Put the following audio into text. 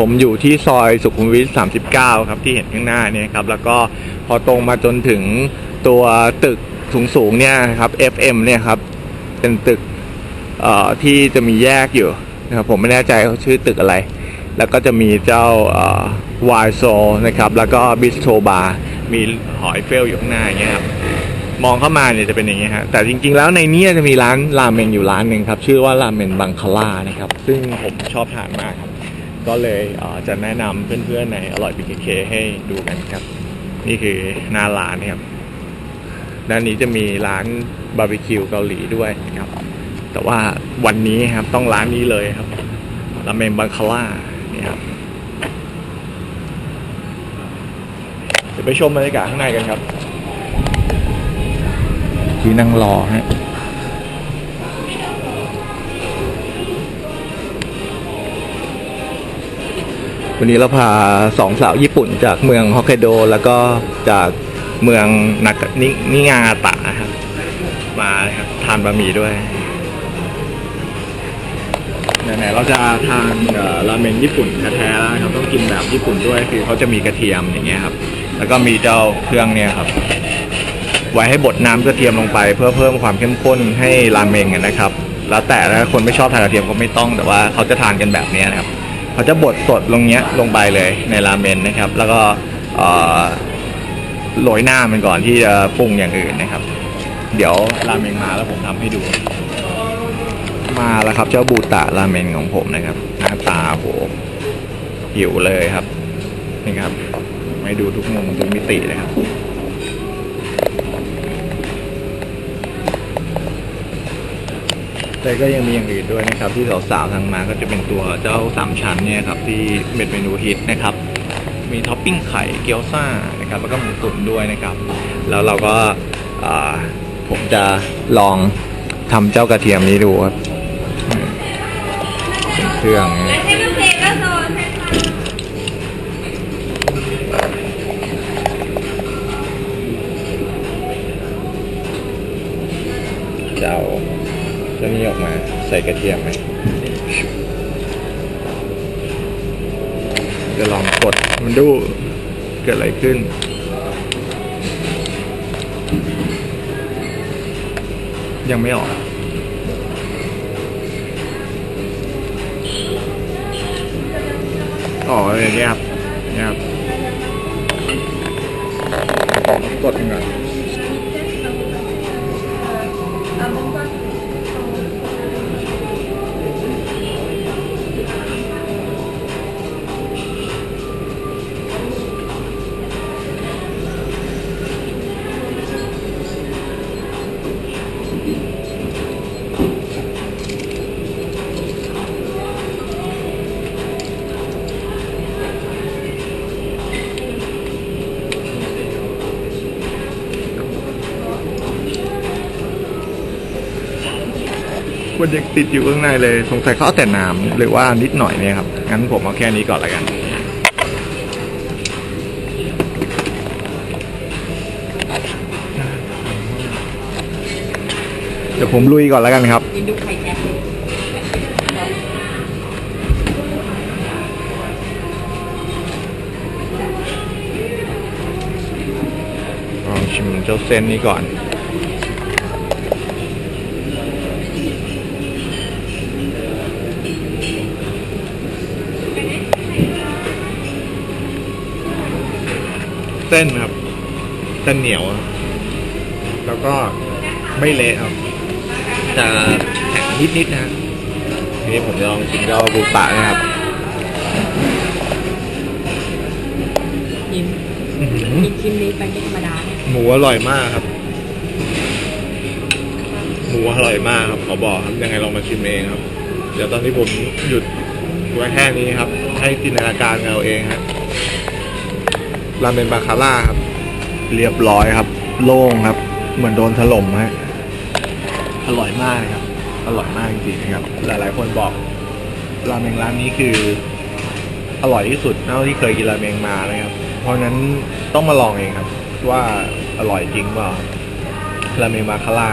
ผมอยู่ที่ซอยสุขุมวิท 39 ครับที่เห็นข้างหน้าเนี่ยครับแล้วก็พอตรงมาจนถึงตัวตึกสูงๆเนี่ยครับ FM เนี่ยครับเป็นตึกที่จะมีแยกอยู่นะครับผมไม่แน่ใจเขาชื่อตึกอะไร แล้วก็จะมีเจ้าวายโซนะครับแล้วก็บิสโ o บาร์มีหอยเฟลอยู่ข้างหน้าอย่างเงี้ยครับมองเข้ามาเนี่ยจะเป็นอย่างเงี้ยฮะแต่จริงๆแล้วในนี้จะมีร้านราเมงอยู่ร้านหนึ่งครับ ชื่อว่าราเมนบังคาร่านะครับ ซึ่งผมชอบทานมากครับ ก็เลยเจะแนะนำเพื่อนๆในอร่อยพีเคให้ดูกันครับ นี่คือหน้าร้านนะครับด้านนี้จะมีร้านบาร์บีคิวเกาหลีด้วยครับ แต่ว่าวันนี้ครับต้องร้านนี้เลยครับราเมนบังคาร่านี่ครับเดี๋ยวไปชมบรรยากาศข้างในกันครับที่นั่งรอฮะ วันนี้เราพาสองสาวญี่ปุ่น จากเมืองฮอกไกโดแล้วก็จากเมืองนากนินิงาตะครับมาครับทานบะหมี่ด้วยไหนๆเราจะทานราเมงญี่ปุ่นแท้ๆแล้วครับต้องกินแบบญี่ปุ่นด้วยคือเขาจะมีกระเทียมอย่างเงี้ยครับ แล้วก็มีเจ้าเครื่องเนี่ยครับ ไว้ให้บดน้ำกระเทียมลงไป เพื่อเพิ่มความเข้มข้นให้ราเมงนะครับ แล้วแต่ถ้าคนไม่ชอบทานกระเทียมก็ไม่ต้องแต่ว่าเขาจะทานกันแบบนี้นะครับ เขาจะบดสดลงเนี้ยลงไปเลยในราเมนนะครับ แล้วก็โรยหน้ามันก่อนที่จะปรุงอย่างอื่นนะครับ เดี๋ยวราเมงมาแล้วผมทำให้ดู มาแล้วครับเจ้าบูตะราเมนของผมนะครับ หน้าตาโหหิวเลยครับนี่ครับไม่ดูทุกมุมทุกมิตินะครับ แต่ก็ยังมีอย่างอื่นด้วยนะครับ ที่สาวๆทางมาก็จะเป็นตัวเจ้าสามชั้นเนี่ยครับที่เป็นเมนูฮิตนะครับ มีท็อปปิ้งไข่เกี๊ยวซ่านะครับแล้วก็หมูตุ๋นด้วยนะครับ แล้วเราก็ผมจะลองทำเจ้ากระเทียมนี้ดูครับเป็นเครื่องนะจะเอา เจ้านี้ออกมาใส่กระเทียมไหมจะลองกดมันดูเกิดอะไรขึ้น ยังไม่ออกอ๋ออย่างเงี้ยครับ เนี่ยครับ กดก่อน มันยังติดอยู่ข้างในเลย สงสัยเขาเอาแต่น้ำหรือว่านิดหน่อยเนี่ยครับ งั้นผมเอาแค่นี้ก่อนละกันเดี๋ยวผมลุยก่อนแล้วกันครับ กินดูไข่แดงลองชิมเจ้าเส้นนี้ก่อน เส้นครับเส้นเหนียวครับแล้วก็ไม่เละครับจะแข็งนิดๆนะฮะทีนี้ผมจะลองชิมเจ้าบูตะนะครับกินอื้อหือกินชิ้นนี้ไปไม่ธรรมดาเนี่ยหมูอร่อยมากครับ หมูอร่อยมากครับขอบอกครับยังไงลองมาชิมเองครับ เดี๋ยวตอนที่ผมหยุดไว้แค่นี้ครับ ให้จินตนาการกันเอาเองครับ ราเมนบาคาร่าครับ เรียบร้อยครับ โล่งครับ เหมือนโดนถล่มฮะอร่อยมากครับ อร่อยมากจริงๆครับ หลายๆคนบอกราเมงร้านนี้คือ อร่อยที่สุดเท่าที่เคยกินราเมงมาเลยครับ เพราะฉะนั้นต้องมาลองเองครับ ว่าอร่อยจริงเปล่าราเมงมาคาร่า